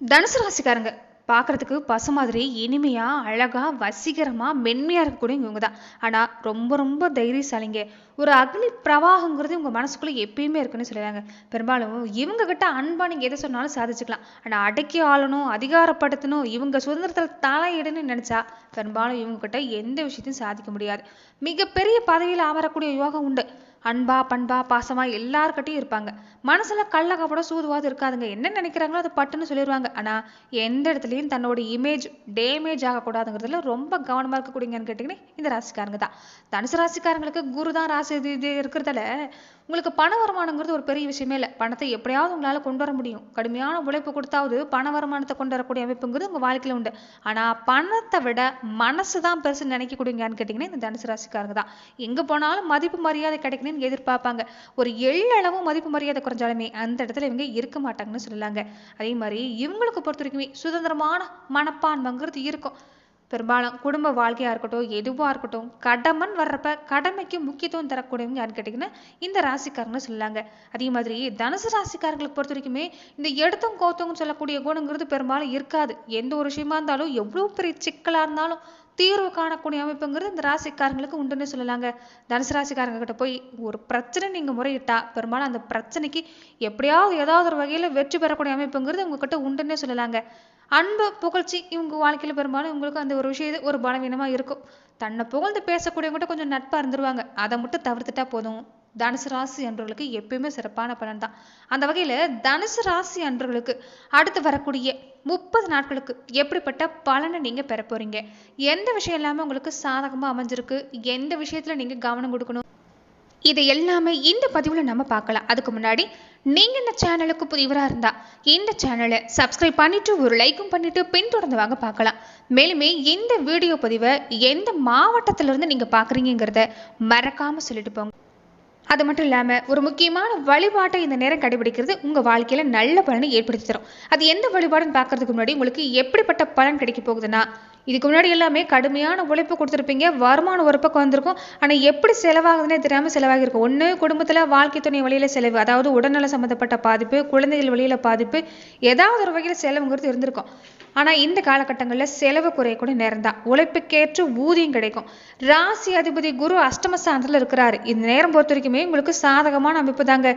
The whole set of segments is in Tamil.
தனுசு ராசிக்காரங்க பார்க்கறதுக்கு பசு மாதிரி இனிமையாக அழகாக வசீகரமாக மென்மையாக இருக்கக்கூடிய இவங்க தான் ஆனால் ரொம்ப ரொம்ப தைரியசாலிங்க. ஒரு அக்னி பிரவாகங்கிறது உங்கள் மனசுக்குள்ளே எப்பயுமே இருக்குன்னு சொல்லிடுறாங்க பெரும்பாலும் இவங்க கிட்ட அன்பா எதை சொன்னாலும் சாதிச்சுக்கலாம். ஆனால் அடக்கி ஆளணும் அதிகாரப்படுத்தணும் இவங்க சுதந்திரத்தில் தலையிடணும்னு நினச்சா பெரும்பாலும் இவங்க கிட்ட எந்த விஷயத்தையும் சாதிக்க முடியாது. மிகப்பெரிய பதவியில் அமரக்கூடிய யோகம் உண்டு. அன்பா பண்பா பாசமா எல்லார்கிட்டயும் இருப்பாங்க. மனசுல கள்ள சூதுவாது இருக்காதுங்க. என்ன நினைக்கிறாங்களோ அதை பட்டுன்னு சொல்லிடுவாங்க ஆனா எந்த இடத்துலயும் தன்னோட இமேஜ் டேமேஜ் ஆகக்கூடாதுங்கிறதுல ரொம்ப கவனமா இருக்கக்கூடியங்கன்னு கேட்டீங்கன்னா இந்த ராசிக்காரங்க தான். தனுசு ராசிக்காரங்களுக்கு குரு தான் ராசி இது இது இருக்கிறதால உங்களுக்கு பண வருமானங்கிறது ஒரு பெரிய விஷயமே இல்லை. பணத்தை எப்படியாவது உங்களால கொண்டு வர முடியும். கடுமையான உழைப்பு கொடுத்தாவது பண வருமானத்தை கொண்டு வரக்கூடிய அமைப்புங்கிறது உங்கள் வாழ்க்கையில் உண்டு. ஆனா பணத்தை விட மனசு தான் பெருசு நினைக்கக்கூடியங்கன்னு கேட்டிங்கன்னா இந்த தனுசு ராசிக்காரங்க தான். எங்க போனாலும் மதிப்பு மரியாதை கிடைக்கணும்னு எதிர்பார்ப்பாங்க. ஒரு எள்ளளவும் மதிப்பு மரியாதை குறைஞ்சாலுமே அந்த இடத்துல இவங்க இருக்க மாட்டாங்கன்னு சொல்லலாங்க. அதே மாதிரி இவங்களுக்கு பொறுத்த வரைக்குமே சுதந்திரமான மனப்பான்மைங்கிறது இருக்கும். பெரும்பாலும் குடும்ப வாழ்க்கையா இருக்கட்டும் எதுவா இருக்கட்டும் கடமன் வர்றப்ப கடமைக்கு முக்கியத்துவம் தரக்கூடியவங்க யாருன்னு கேட்டிங்கன்னா இந்த ராசிக்காரங்கன்னு சொல்லாங்க. அதே மாதிரி தனுசு ராசிக்காரங்களுக்கு பொறுத்த வரைக்குமே இந்த எடுத்தும் கோத்தவங்க சொல்லக்கூடிய குணங்கிறது பெரும்பாலும் இருக்காது. எந்த ஒரு விஷயமா இருந்தாலும் எவ்வளவு பெரிய சிக்கலா இருந்தாலும் தீர்வு காணக்கூடிய அமைப்புங்கிறது இந்த ராசிக்காரங்களுக்கு உண்டுன்னு சொல்லலாங்க. தனுசு ராசிக்காரங்க கிட்ட போய் ஒரு பிரச்சனை நீங்க முறையிட்டா பெரும்பாலும் அந்த பிரச்சனைக்கு எப்படியாவது ஏதாவது ஒரு வகையில வெற்றி பெறக்கூடிய அமைப்புங்கிறது உங்ககிட்ட உண்டுன்னே சொல்லலாங்க. அன்பு புகழ்ச்சி இவங்க வாழ்க்கையில பெரும்பாலும் உங்களுக்கு அந்த ஒரு விஷயம் ஒரு பலவீனமா இருக்கும். தன்னை புகழ்ந்து பேசக்கூடியவங்ககிட்ட கொஞ்சம் நட்பா இருந்துருவாங்க. அதை மட்டும் தவிர்த்துட்டா போதும். தனுசு ராசி அன்பர்களுக்கு எப்பயுமே சிறப்பான பலன் தான் அந்த வகையில தனுசு ராசி அன்பர்களுக்கு அடுத்து வரக்கூடிய முப்பது நாட்களுக்கு எப்படிப்பட்ட பலனை நீங்க பெற போகிறீங்க எந்த விஷயம் எல்லாமே உங்களுக்கு சாதகமா அமைஞ்சிருக்கு? எந்த விஷயத்துல நீங்க கவனம் கொடுக்கணும்? இது எல்லாமே இந்த பதிவுல நம்ம பார்க்கலாம். அதுக்கு முன்னாடி நீங்க இந்த சேனலுக்கு புதிவராக இருந்தா இந்த சேனலை சப்ஸ்கிரைப் பண்ணிட்டு ஒரு லைக்கும் பண்ணிட்டு பின்தொடர்ந்து வாங்க பார்க்கலாம். மேலுமே இந்த வீடியோ பதிவை எந்த மாவட்டத்துல இருந்து நீங்க மறக்காமல் மறக்காம சொல்லிட்டு போங்க. அது மட்டும் இல்லாமல் ஒரு முக்கியமான வழிபாட்டை இந்த நேரம் கடைபிடிக்கிறது உங்கள் வாழ்க்கையில் நல்ல பலனை ஏற்படுத்தி தரும். அது எந்த வழிபாடுன்னு பார்க்கறதுக்கு முன்னாடி உங்களுக்கு எப்படிப்பட்ட பலன் கிடைக்க போகுதுன்னா இதுக்கு முன்னாடி எல்லாமே கடுமையான உழைப்பு கொடுத்துருப்பீங்க வருமானம் ஒரு பக்கம் வந்திருக்கும் ஆனால் எப்படி செலவாகுதுன்னே தெரியாமல் செலவாகிருக்கும் ஒன்று குடும்பத்தில் வாழ்க்கை துணை வழியில் செலவு அதாவது உடல்நல சம்மந்தப்பட்ட பாதிப்பு குழந்தைகள் வழியில் பாதிப்பு ஏதாவது ஒரு வகையில் செலவுங்கிறது இருந்திருக்கும். ஆனால் இந்த காலகட்டங்களில் செலவு குறையக்கூடிய நேரம் தான் உழைப்புக்கேற்று ஊதியம் கிடைக்கும். ராசி அதிபதி குரு அஷ்டம சாந்தத்தில் இருக்கிறாரு. இந்த நேரம் பொறுத்த வரைக்குமே உங்களுக்கு சாதகமான அமைப்பு தாங்க.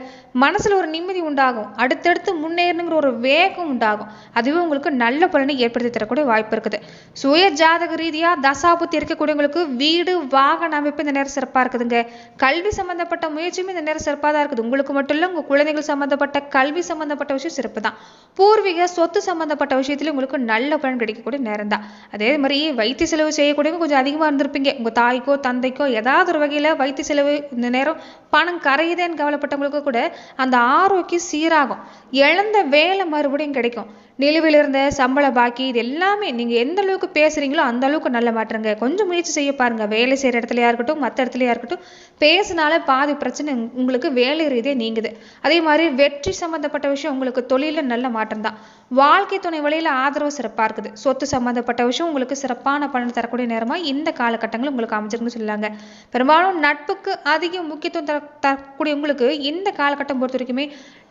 மனசுல ஒரு நிம்மதி உண்டாகும். அடுத்தடுத்து முன்னேறணுங்கிற ஒரு வேகம் உண்டாகும். அதுவே உங்களுக்கு நல்ல பலனை ஏற்படுத்தி தரக்கூடிய வாய்ப்பு இருக்குது. சுய ஜாதக ரீதியா தசாபுத்தி இருக்கக்கூடியவங்களுக்கு வீடு வாகன அமைப்பு இந்த நேரம் சிறப்பா இருக்குதுங்க. கல்வி சம்பந்தப்பட்ட முயற்சியும் இந்த நேரம் சிறப்பாக தான் இருக்குது. உங்களுக்கு மட்டும் இல்லை உங்க குழந்தைகள் சம்பந்தப்பட்ட கல்வி சம்பந்தப்பட்ட விஷயம் சிறப்பு தான் பூர்வீக சொத்து சம்பந்தப்பட்ட விஷயத்துல உங்களுக்கு நல்ல பலன் கிடைக்கக்கூடிய நேரம் தான் அதே மாதிரி வைத்திய செலவு செய்யக்கூடியவங்க கொஞ்சம் அதிகமா இருந்திருப்பீங்க. உங்க தாய்க்கோ தந்தைக்கோ ஏதாவது ஒரு வகையில வைத்திய செலவு இந்த நேரம் பணம் கரையுதேன்னு கவலைப்பட்டவங்களுக்கு கூட அந்த ஆரோக்கியம் சீராகும். இழந்த வேலை மறுபடியும் கிடைக்கும். நிலுவையில் இருந்த சம்பள பாக்கி இது எல்லாமே நீங்க எந்த அளவுக்கு பேசுறீங்களோ அந்த அளவுக்கு நல்ல மாற்றங்க. கொஞ்சம் முயற்சி செய்ய பாருங்க. வேலை செய்யற இடத்துலயா இருக்கட்டும் மற்ற இடத்துலயா இருக்கட்டும் பேசினால பாதி பிரச்சனை உங்களுக்கு வேலை ரீதியே நீங்குது. அதே மாதிரி வெற்றி சம்மந்தப்பட்ட விஷயம் உங்களுக்கு தொழில நல்ல மாற்றம் தான் வாழ்க்கை துணை வழியில் ஆதரவு சிறப்பாக இருக்குது சொத்து சம்மந்தப்பட்ட விஷயம் உங்களுக்கு சிறப்பான பலன் தரக்கூடிய நேரமாக இந்த காலகட்டங்கள் உங்களுக்கு அமைஞ்சிருக்குன்னு சொல்லுவாங்க பெரும்பாலும் நட்புக்கு அதிக முக்கியத்துவம் தர தரக்கூடிய உங்களுக்கு இந்த காலகட்டம் பொறுத்த வரைக்குமே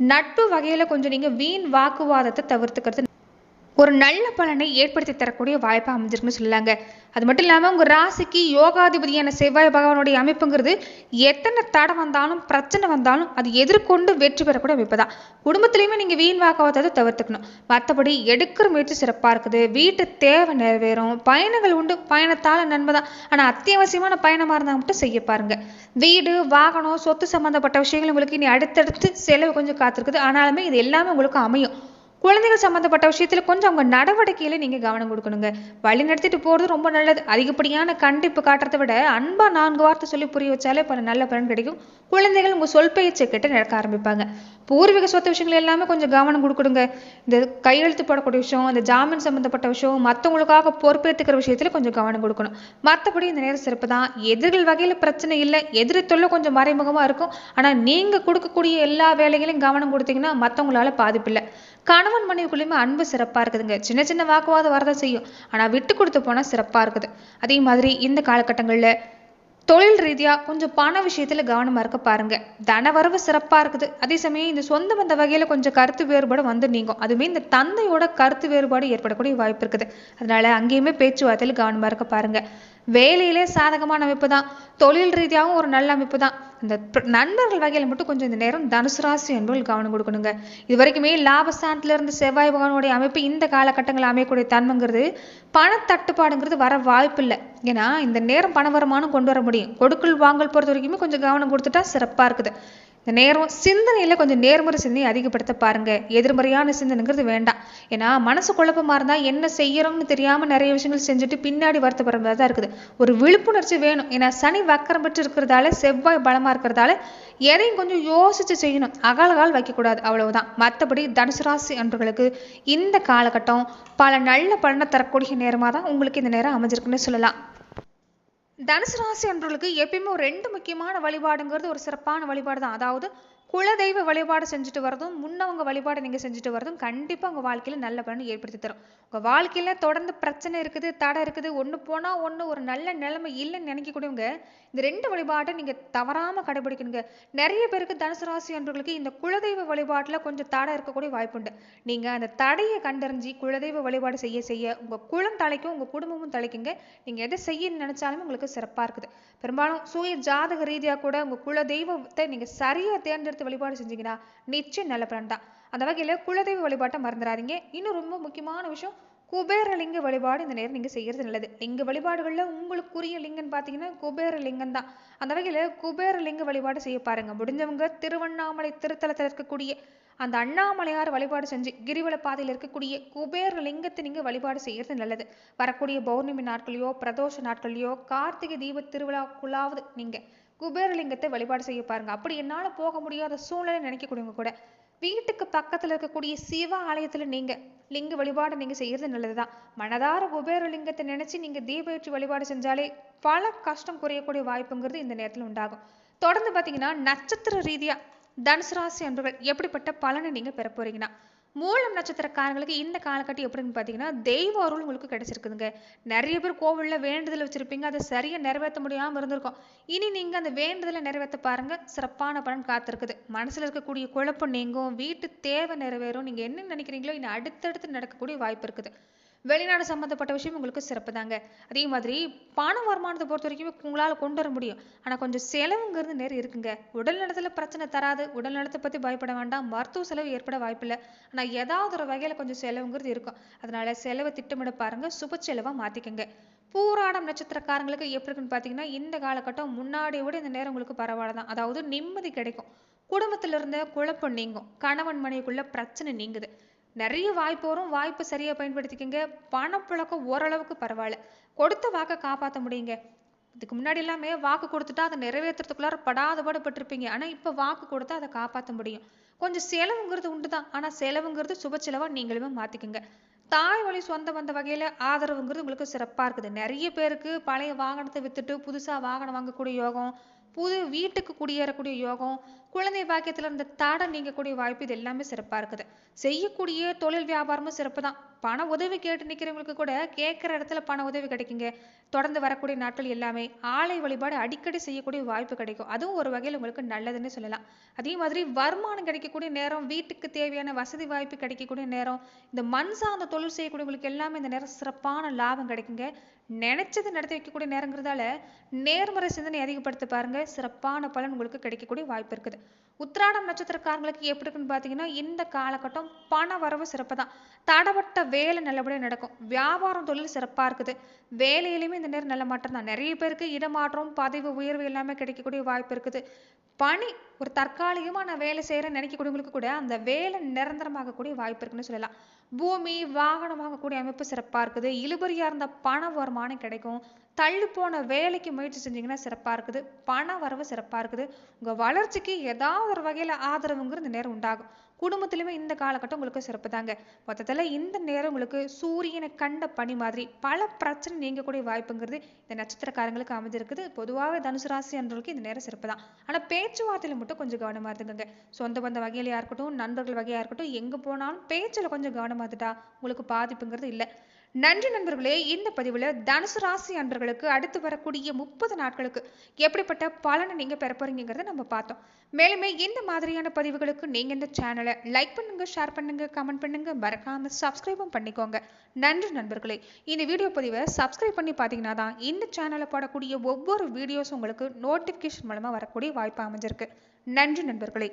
நட்பு வகையில் கொஞ்சம் நீங்கள் வீண் வாக்குவாதத்தை தவிர்த்துக்கிறது ஒரு நல்ல பலனை ஏற்படுத்தி தரக்கூடிய வாய்ப்பாக அமைஞ்சிருக்குன்னு சொல்லலாங்க அது மட்டும் இல்லாமல் உங்கள் ராசிக்கு யோகாதிபதியான செவ்வாய் பகவானுடைய அமைப்புங்கிறது எத்தனை தடை வந்தாலும் பிரச்சனை வந்தாலும் அது எதிர்கொண்டு வெற்றி பெறக்கூடிய அமைப்பு தான் குடும்பத்துலேயுமே நீங்கள் வீண் வாக்காவத்தை தவிர்த்துக்கணும். மற்றபடி எடுக்கிற முயற்சி சிறப்பாக இருக்குது. வீட்டு தேவை நிறைவேறும். பயணங்கள் உண்டு. பயணத்தால் நன்மை தான் ஆனால் அத்தியாவசியமான பயணமாக இருந்தால் மட்டும் செய்ய பாருங்க. வீடு வாகனம் சொத்து சம்மந்தப்பட்ட விஷயங்கள் உங்களுக்கு இனி அடுத்தடுத்து செலவு கொஞ்சம் காத்திருக்குது. ஆனாலுமே இது எல்லாமே உங்களுக்கு அமையும். குழந்தைகள் சம்மந்தப்பட்ட விஷயத்துல கொஞ்சம் அவங்க நடவடிக்கையில நீங்கள் கவனம் கொடுக்கணுங்க. வழி நடத்திட்டு போகிறது ரொம்ப நல்லது. அதிகப்படியான கண்டிப்பு காட்டுறதை விட அன்பா நான்கு வார்த்தை சொல்லி புரிய வச்சாலே பல நல்ல பலன் கிடைக்கும். குழந்தைகள் உங்கள் சொல் பேச்சை கேட்டு நடக்க ஆரம்பிப்பாங்க. பூர்வீக சொத்து விஷயங்கள் எல்லாமே கொஞ்சம் கவனம் கொடுக்கணுங்க. இந்த கையெழுத்து போடக்கூடிய விஷயம் இந்த ஜாமீன் சம்மந்தப்பட்ட விஷயம் மற்றவங்களுக்காக பொறுப்பேற்றுக்கிற விஷயத்துல கொஞ்சம் கவனம் கொடுக்கணும். மற்றபடி இந்த நேரம் சிறப்பு தான். எதிர்கள் வகையில் பிரச்சனை இல்லை. எதிரி தொல்லை கொஞ்சம் மறைமுகமாக இருக்கும். ஆனால் நீங்கள் கொடுக்கக்கூடிய எல்லா வேலைகளையும் கவனம் கொடுத்தீங்கன்னா மற்றவங்களால பாதிப்பு இல்லை. கணவன் மனைவிக்குள்ளேயுமே அன்பு சிறப்பா இருக்குதுங்க. சின்ன சின்ன வாக்குவாதம் வரதான் செய்யும். ஆனா விட்டு கொடுத்து போனா சிறப்பா இருக்குது. அதே மாதிரி இந்த காலகட்டங்கள்ல தொழில் ரீதியா கொஞ்சம் பண விஷயத்துல கவனமா இருக்க பாருங்க. தனவரவு சிறப்பா இருக்குது. அதே சமயம் இந்த சொந்த வந்த வகையில கொஞ்சம் கருத்து வேறுபாடு வந்து நீங்கும். அதுவுமே இந்த தந்தையோட கருத்து வேறுபாடு ஏற்படக்கூடிய வாய்ப்பு இருக்குது. அதனால அங்கேயுமே பேச்சுவார்த்தையில் கவனமா இருக்க பாருங்க. வேலையிலே சாதகமான அமைப்பு தான் தொழில் ரீதியாகவும் ஒரு நல்ல அமைப்பு தான் இந்த நண்பர்கள் வகையில் மட்டும் கொஞ்சம் இந்த நேரம் தனுசு ராசி என்பவர்கள் கவனம் கொடுக்கணுங்க. இது வரைக்குமே லாபஸ்தானத்துல இருந்து செவ்வாய் பகவானுடைய அமைப்பு இந்த காலகட்டங்களில் அமையக்கூடிய தன்மைங்கிறது பணத்தட்டுப்பாடுங்கிறது வர வாய்ப்பு இல்லை ஏன்னா இந்த நேரம் பண வருமானம் கொண்டு வர முடியும். கொடுக்கல் வாங்கல் பொறுத்த வரைக்குமே கொஞ்சம் கவனம் கொடுத்துட்டா சிறப்பாக இருக்குது. இந்த நேரம் சிந்தனையில் கொஞ்சம் நேர்மறை சிந்தனை அதிகப்படுத்த பாருங்க. எதிர்மறையான சிந்தனைங்கிறது வேண்டாம். ஏன்னா மனசு குழப்பமாக இருந்தால் என்ன செய்யறோம்னு தெரியாமல் நிறைய விஷயங்கள் செஞ்சுட்டு பின்னாடி வருத்தப்படுற தான் இருக்குது. ஒரு விழிப்புணர்ச்சி வேணும். ஏன்னா சனி வக்கரம் பெற்று இருக்கிறதால செவ்வாய் பலமாக இருக்கிறதால எதையும் கொஞ்சம் யோசிச்சு செய்யணும். அகலகால் வைக்கக்கூடாது. அவ்வளவுதான். மற்றபடி தனுசு ராசி அன்பர்களுக்கு இந்த காலகட்டம் பல நல்ல பலனை தரக்கூடிய நேரமாக தான் உங்களுக்கு இந்த நேரம் அமைஞ்சிருக்குன்னு சொல்லலாம். தனுசு ராசி அன்பர்களுக்கு எப்பயுமே ஒரு ரெண்டு முக்கியமான வழிபாடுங்கிறது ஒரு சிறப்பான வழிபாடு தான் அதாவது குலதெய்வ வழிபாடு செஞ்சுட்டு வரதும் முன்னவங்க வழிபாடு நீங்கள் செஞ்சுட்டு வரதும் கண்டிப்பாக உங்கள் வாழ்க்கையில் நல்ல பலன் ஏற்படுத்தி தரும். உங்கள் வாழ்க்கையில் தொடர்ந்து பிரச்சனை இருக்குது தடை இருக்குது ஒன்று போனால் ஒன்று ஒரு நல்ல நிலைமை இல்லைன்னு நினைக்கக்கூடியவங்க இந்த ரெண்டு வழிபாட்டை நீங்கள் தவறாமல் கடைபிடிக்கணுங்க. நிறைய பேருக்கு தனுசு ராசி அன்பர்களுக்கு இந்த குலதெய்வ வழிபாட்டில் கொஞ்சம் தடை இருக்கக்கூடிய வாய்ப்புண்டு நீங்கள் அந்த தடையை கண்டறிஞ்சு குலதெய்வ வழிபாடு செய்ய செய்ய உங்கள் குலம் தலைக்கும் உங்கள் குடும்பமும் தலைக்குங்க. நீங்கள் எதை செய்ய நினைச்சாலுமே உங்களுக்கு சிறப்பாக இருக்குது. பெரும்பாலும் சூய ஜாதக ரீதியாக கூட உங்கள் குல தெய்வத்தை சரியாக தேர்ந்தெடுத்து தேர்ந்தெடுத்து வழிபாடு செஞ்சீங்கன்னா நிச்சயம் நல்ல பலன் தான். அந்த வகையில குலதெய்வ வழிபாட்டை மறந்துடாதீங்க. இன்னும் ரொம்ப முக்கியமான விஷயம் குபேரலிங்க வழிபாடு இந்த நேரம் நீங்க செய்யறது நல்லது. லிங்க வழிபாடுகள்ல உங்களுக்குரிய லிங்கன்னு பாத்தீங்கன்னா குபேரலிங்கம் தான். அந்த வகையில குபேரலிங்க வழிபாடு செய்ய பாருங்க. முடிஞ்சவங்க திருவண்ணாமலை திருத்தலத்தில் இருக்கக்கூடிய அந்த அண்ணாமலையார் வழிபாடு செஞ்சு கிரிவல பாதையில் இருக்கக்கூடிய குபேர லிங்கத்தை நீங்க வழிபாடு செய்யறது நல்லது. வரக்கூடிய பௌர்ணமி நாட்களையோ பிரதோஷ நாட்களையோ கார்த்திகை தீப திருவிழாக்குள்ளாவது நீங்க குபேரலிங்கத்தை வழிபாடு செய்ய பாருங்க. அப்படி என்னால போக முடியாத சூழ்நிலை நினைக்கக்கூடியவங்க கூட வீட்டுக்கு பக்கத்துல இருக்கக்கூடிய சிவ ஆலயத்துல நீங்க லிங்க வழிபாடு நீங்க செய்யறது நல்லதுதான். மனதார குபேரலிங்கத்தை நினைச்சு நீங்க தீபேற்றி வழிபாடு செஞ்சாலே பல கஷ்டம் குறையக்கூடிய வாய்ப்புங்கிறது இந்த நேரத்துல உண்டாகும். தொடர்ந்து பாத்தீங்கன்னா நட்சத்திர ரீதியா தனுசு ராசி அன்பர்கள் எப்படிப்பட்ட பலனை நீங்க பெற போறீங்கன்னா மூலம் நட்சத்திரக்காரங்களுக்கு இந்த காலகட்டம் எப்படின்னு பார்த்தீங்கன்னா தெய்வ அருள் உங்களுக்கு கிடைச்சிருக்குதுங்க. நிறைய பேர் கோவிலில் வேண்டுதல் வச்சுருப்பீங்க. அதை சரியாக நிறைவேற்ற முடியாமல் இருந்திருக்கும். இனி நீங்கள் அந்த வேண்டுதலை நிறைவேற்ற பாருங்க. சிறப்பான பலன் காத்திருக்குது. மனசில் இருக்கக்கூடிய குழப்பம் நீங்கும். வீட்டு தேவை நிறைவேறும். நீங்கள் என்ன நினைக்கிறீங்களோ இனி அடுத்தடுத்து நடக்கக்கூடிய வாய்ப்பு இருக்குது. வெளிநாடு சம்மந்தப்பட்ட விஷயம் உங்களுக்கு சிறப்பு தாங்க அதே மாதிரி பண வருமானத்தை பொறுத்த வரைக்கும் உங்களால் கொண்டு வர முடியும். ஆனால் கொஞ்சம் செலவுங்கிறது நேரம் இருக்குங்க. உடல் நலத்தில் பிரச்சனை தராது. உடல் நலத்தை பற்றி பயப்பட வேண்டாம். மருத்துவ செலவு ஏற்பட வாய்ப்பில்லை. ஆனால் ஏதாவது ஒரு வகையில் கொஞ்சம் செலவுங்கிறது இருக்கும். அதனால செலவை திட்டமிட பாருங்க. சுப செலவாக மாற்றிக்கங்க பூராடம் நட்சத்திரக்காரங்களுக்கு எப்படி இருக்குன்னு பார்த்தீங்கன்னா இந்த காலகட்டம் முன்னாடியை விட இந்த நேரம் உங்களுக்கு பரவாயில்ல தான் அதாவது நிம்மதி கிடைக்கும். குடும்பத்தில் இருந்த குழப்பம் நீங்கும். கணவன் மனைவிக்குள்ள பிரச்சனை நீங்குது. நிறைய வாய்ப்பு வரும். வாய்ப்பு சரியாக பயன்படுத்திக்கங்க. பணப்புழக்கம் ஓரளவுக்கு பரவாயில்ல. கொடுத்த வாக்கை காப்பாற்ற முடியுங்க. இதுக்கு முன்னாடி எல்லாமே வாக்கு கொடுத்துட்டா அதை நிறைவேற்றுறதுக்குள்ளார படாத பாடுபட்டிருப்பீங்க ஆனால் இப்போ வாக்கு கொடுத்தா அதை காப்பாற்ற முடியும். கொஞ்சம் செலவுங்கிறது உண்டு தான் ஆனால் செலவுங்கிறது சுப செலவாக நீங்களுமே மாற்றிக்குங்க தாய் வழி சொந்த வந்த வகையில் ஆதரவுங்கிறது உங்களுக்கு சிறப்பாக இருக்குது. நிறைய பேருக்கு பழைய வாகனத்தை விற்றுட்டு புதுசாக வாகனம் வாங்கக்கூடிய யோகம் புது வீட்டுக்கு குடியேறக்கூடிய யோகம் குழந்தை பாக்கியத்தில் இருந்த தடை நீங்கக்கூடிய வாய்ப்பு இது எல்லாமே சிறப்பாக இருக்குது. செய்யக்கூடிய தொழில் வியாபாரமும் சிறப்பு தான் பண உதவி கேட்டு நிற்கிறவங்களுக்கு கூட கேட்குற இடத்துல பண உதவி கிடைக்குங்க. தொடர்ந்து வரக்கூடிய நாட்கள் எல்லாமே ஆலை வழிபாடு அடிக்கடி செய்யக்கூடிய வாய்ப்பு கிடைக்கும். அதுவும் ஒரு வகையில் உங்களுக்கு நல்லதுன்னு சொல்லலாம். அதே மாதிரி வருமானம் கிடைக்கக்கூடிய நேரம் வீட்டுக்கு தேவையான வசதி வாய்ப்பு கிடைக்கக்கூடிய நேரம் இந்த மண் சார்ந்த தொழில் செய்யக்கூடியவங்களுக்கு எல்லாமே இந்த நேரம் சிறப்பான லாபம் கிடைக்குங்க. நினைச்சது நடத்தி வைக்கக்கூடிய நேரங்கிறதால நேர்மறை சிந்தனை அதிகப்படுத்த பாருங்க. சிறப்பான பலன் உங்களுக்கு கிடைக்கக்கூடிய வாய்ப்பு இருக்குது. உத்திராடம் நட்சத்திரக்காரங்களுக்கு எப்படி இருக்குன்னு பார்த்தீங்கன்னா இந்த காலகட்டம் பண வரவு சிறப்பு தான் தடப்பட்ட வேலை நல்லபடியாக நடக்கும். வியாபாரம் தொழில் சிறப்பாக இருக்குது. வேலையிலையுமே இந்த நேரம் நல்ல மாற்றம் தான். நிறைய பேருக்கு இடமாற்றம் பதவி உயர்வு எல்லாமே கிடைக்கக்கூடிய வாய்ப்பு இருக்குது. பணி ஒரு தற்காலிகமாக நான் வேலை செய்கிறேன்னு நினைக்கக்கூடியவங்களுக்கு கூட அந்த வேலை நிரந்தரமாகக்கூடிய வாய்ப்பு இருக்குன்னு சொல்லலாம். பூமி வாகனம் வாங்கக்கூடிய அமைப்பு சிறப்பாக இருக்குது. இழுபறியாக இருந்த பண வருமானம் கிடைக்கும். தள்ளி போன வேலைக்கு முயற்சி செஞ்சீங்கன்னா சிறப்பாக இருக்குது. பண வரவு சிறப்பாக இருக்குது. உங்க வளர்ச்சிக்கு ஏதாவது ஒரு வகையில் ஆதரவுங்கிற இந்த நேரம் உண்டாகும். குடும்பத்திலுமே இந்த காலகட்டம் உங்களுக்கு சிறப்பு தாங்க மொத்தத்தில் இந்த நேரம் உங்களுக்கு சூரியனை கண்ட பனி மாதிரி பல பிரச்சனை நீங்கக்கூடிய வாய்ப்புங்கிறது இந்த நட்சத்திரக்காரங்களுக்கு அமைஞ்சிருக்குது. பொதுவாகவே தனுசு ராசி என்றவர்களுக்கு இந்த நேரம் சிறப்பு தான் ஆனால் பேச்சுவார்த்தையில் மட்டும் கொஞ்சம் கவனமாக இருந்துங்க சொந்த பந்த வகையிலையாக இருக்கட்டும் நண்பர்கள் வகையாக இருக்கட்டும் எங்கே போனாலும் பேச்சில் கொஞ்சம் கவனமாக இருந்துட்டா உங்களுக்கு பாதிப்புங்கிறது இல்லை. நன்றி நண்பர்களே இந்த பதிவில் தனுசு ராசி அன்பர்களுக்கு அடுத்து வரக்கூடிய முப்பது நாட்களுக்கு எப்படிப்பட்ட பலனை நீங்கள் பெற போறீங்கிறத நம்ம பார்த்தோம். மேலுமே இந்த மாதிரியான பதிவுகளுக்கு நீங்கள் இந்த சேனலை லைக் பண்ணுங்க ஷேர் பண்ணுங்க கமெண்ட் பண்ணுங்க. மறக்காம சப்ஸ்கிரைபும் பண்ணிக்கோங்க. நன்றி நண்பர்களே. இந்த வீடியோ பதிவை சப்ஸ்கிரைப் பண்ணி பார்த்தீங்கன்னா தான் இந்த சேனலை போடக்கூடிய ஒவ்வொரு வீடியோஸும் உங்களுக்கு நோட்டிஃபிகேஷன் மூலமாக வரக்கூடிய வாய்ப்பு அமைஞ்சிருக்கு. நன்றி நண்பர்களே.